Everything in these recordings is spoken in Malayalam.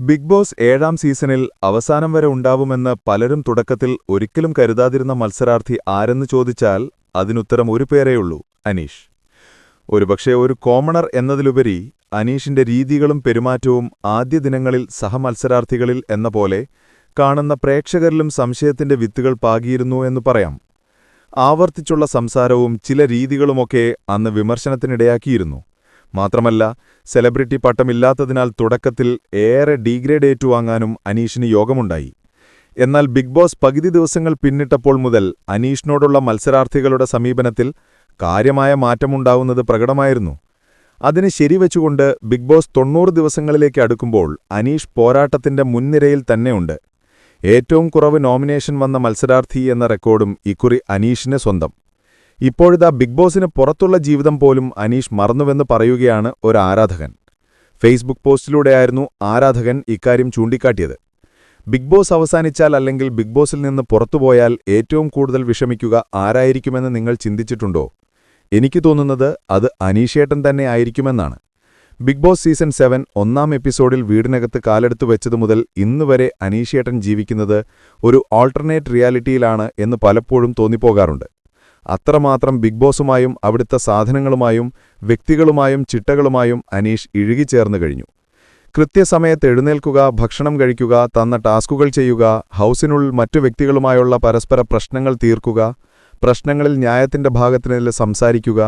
ബിഗ് ബോസ് ഏഴാം സീസണിൽ അവസാനം വരെ ഉണ്ടാവുമെന്ന് പലരും തുടക്കത്തിൽ ഒരിക്കലും കരുതാതിരുന്ന മത്സരാർത്ഥി ആരെന്ന് ചോദിച്ചാൽ അതിനുത്തരം ഒരു പേരേയുള്ളൂ അനീഷ്. ഒരുപക്ഷെ ഒരു കോമണർ എന്നതിലുപരി അനീഷിന്റെ രീതികളും പെരുമാറ്റവും ആദ്യ ദിനങ്ങളിൽ സഹമത്സരാർത്ഥികളിൽ എന്ന പോലെ കാണുന്ന പ്രേക്ഷകരിലും സംശയത്തിന്റെ വിത്തുകൾ പാകിയിരുന്നു എന്ന് പറയാം. ആവർത്തിച്ചുള്ള സംസാരവും ചില രീതികളുമൊക്കെ അന്ന് വിമർശനത്തിനിടയാക്കിയിരുന്നു. മാത്രമല്ല സെലിബ്രിറ്റി പട്ടമില്ലാത്തതിനാൽ തുടക്കത്തിൽ ഏറെ ഡീഗ്രേഡ് ഏറ്റുവാങ്ങാനും അനീഷിന് യോഗമുണ്ടായി. എന്നാൽ ബിഗ് ബോസ് പകുതി ദിവസങ്ങൾ പിന്നിട്ടപ്പോൾ മുതൽ അനീഷിനോടുള്ള മത്സരാർത്ഥികളുടെ സമീപനത്തിൽ കാര്യമായ മാറ്റമുണ്ടാവുന്നത് പ്രകടമായിരുന്നു. അതിന് ശരിവെച്ചുകൊണ്ട് ബിഗ് ബോസ് തൊണ്ണൂറ് ദിവസങ്ങളിലേക്ക് അടുക്കുമ്പോൾ അനീഷ് പോരാട്ടത്തിന്റെ മുൻനിരയിൽ തന്നെയുണ്ട്. ഏറ്റവും കുറവ് നോമിനേഷൻ വന്ന മത്സരാർത്ഥി എന്ന റെക്കോർഡും ഇക്കുറി അനീഷിന് സ്വന്തം. ഇപ്പോഴിതാ ബിഗ് ബോസിന് പുറത്തുള്ള ജീവിതം പോലും അനീഷ് മറന്നുവെന്ന് പറയുകയാണ് ഒരു ആരാധകൻ ഫേസ്ബുക്ക് പോസ്റ്റിലൂടെയായിരുന്നു ആരാധകൻ ഇക്കാര്യം ചൂണ്ടിക്കാട്ടിയത്. ബിഗ് ബോസ് അവസാനിച്ചാൽ അല്ലെങ്കിൽ ബിഗ് ബോസിൽ നിന്ന് പുറത്തുപോയാൽ ഏറ്റവും കൂടുതൽ വിഷമിക്കുക ആരായിരിക്കുമെന്ന് നിങ്ങൾ ചിന്തിച്ചിട്ടുണ്ടോ? എനിക്ക് തോന്നുന്നത് അത് അനീഷേട്ടൻ തന്നെ ആയിരിക്കുമെന്നാണ്. ബിഗ് ബോസ് സീസൺ സെവൻ ഒന്നാം എപ്പിസോഡിൽ വീടിനകത്ത് കാലെടുത്തു വെച്ചതു മുതൽ ഇന്നുവരെ അനീഷേട്ടൻ ജീവിക്കുന്നത് ഒരു ആൾട്ടർനേറ്റ് റിയാലിറ്റിയിലാണ് എന്ന് പലപ്പോഴും തോന്നിപ്പോകാറുണ്ട്. അത്രമാത്രം ബിഗ് ബോസുമായും അവിടുത്തെ സാധനങ്ങളുമായും വ്യക്തികളുമായും ചിട്ടകളുമായും അനീഷ് ഇഴുകിച്ചേർന്നു കഴിഞ്ഞു. കൃത്യസമയത്ത് എഴുന്നേൽക്കുക ഭക്ഷണം കഴിക്കുക തന്ന ടാസ്കുകൾ ചെയ്യുക ഹൗസിനുള്ളിൽ മറ്റു വ്യക്തികളുമായുള്ള പരസ്പര പ്രശ്നങ്ങൾ തീർക്കുക പ്രശ്നങ്ങളിൽ ന്യായത്തിന്റെ ഭാഗത്തിനെതിരെ സംസാരിക്കുക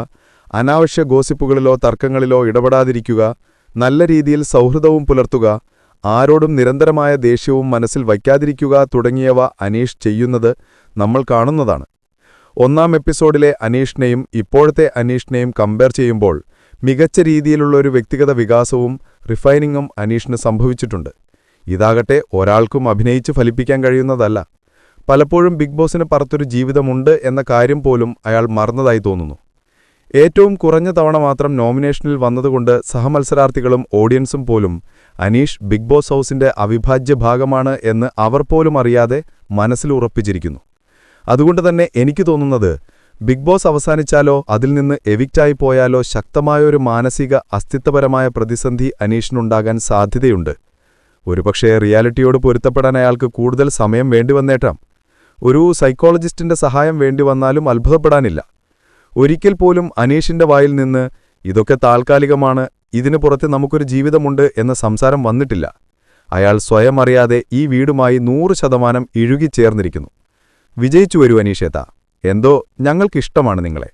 അനാവശ്യ ഗോസിപ്പുകളിലോ തർക്കങ്ങളിലോ ഇടപെടാതിരിക്കുക നല്ല രീതിയിൽ സൗഹൃദവും പുലർത്തുക ആരോടും നിരന്തരമായ ദേഷ്യവും മനസ്സിൽ വയ്ക്കാതിരിക്കുക തുടങ്ങിയവ അനീഷ് ചെയ്യുന്നത് നമ്മൾ കാണുന്നതാണ്. ഒന്നാം എപ്പിസോഡിലെ അനീഷിനെയും ഇപ്പോഴത്തെ അനീഷിനെയും കമ്പയർ ചെയ്യുമ്പോൾ മികച്ച രീതിയിലുള്ള ഒരു വ്യക്തിഗത വികാസവും റിഫൈനിങ്ങും അനീഷിന് സംഭവിച്ചിട്ടുണ്ട്. ഇതാകട്ടെ ഒരാൾക്കും അഭിനയിച്ച് ഫലിപ്പിക്കാൻ കഴിയുന്നതല്ല. പലപ്പോഴും ബിഗ് ബോസിന് പുറത്തൊരു ജീവിതമുണ്ട് എന്ന കാര്യം പോലും അയാൾ മറന്നതായി തോന്നുന്നു. ഏറ്റവും കുറഞ്ഞ തവണ മാത്രം നോമിനേഷനിൽ വന്നതുകൊണ്ട് സഹമത്സരാർത്ഥികളും ഓഡിയൻസും പോലും അനീഷ് ബിഗ് ബോസ് ഹൗസിന്റെ അവിഭാജ്യ ഭാഗമാണ് എന്ന് അവർ പോലും അറിയാതെ മനസ്സിൽ ഉറപ്പിച്ചിരിക്കുന്നു. അതുകൊണ്ട് തന്നെ എനിക്ക് തോന്നുന്നത് ബിഗ് ബോസ് അവസാനിച്ചാലോ അതിൽ നിന്ന് എവിക്റ്റായി പോയാലോ ശക്തമായ ഒരു മാനസിക അസ്തിത്വപരമായ പ്രതിസന്ധി അനീഷിനുണ്ടാകാൻ സാധ്യതയുണ്ട്. ഒരുപക്ഷേ റിയാലിറ്റിയോട് പൊരുത്തപ്പെടാൻ അയാൾക്ക് കൂടുതൽ സമയം വേണ്ടിവന്നേട്ടാം ഒരു സൈക്കോളജിസ്റ്റിന്റെ സഹായം വേണ്ടി വന്നാലും അത്ഭുതപ്പെടാനില്ല. ഒരിക്കൽ പോലും അനീഷിന്റെ വായിൽ നിന്ന് ഇതൊക്കെ താൽക്കാലികമാണ് ഇതിനു പുറത്ത് നമുക്കൊരു ജീവിതമുണ്ട് എന്ന സംസാരം വന്നിട്ടില്ല. അയാൾ സ്വയം അറിയാതെ ഈ വീടുമായി നൂറ് ശതമാനം ഇഴുകിച്ചേർന്നിരിക്കുന്നു. വിജയിച്ചു വരൂ അനീഷേത എന്തോ ഞങ്ങൾക്കിഷ്ടമാണ് നിങ്ങളെ.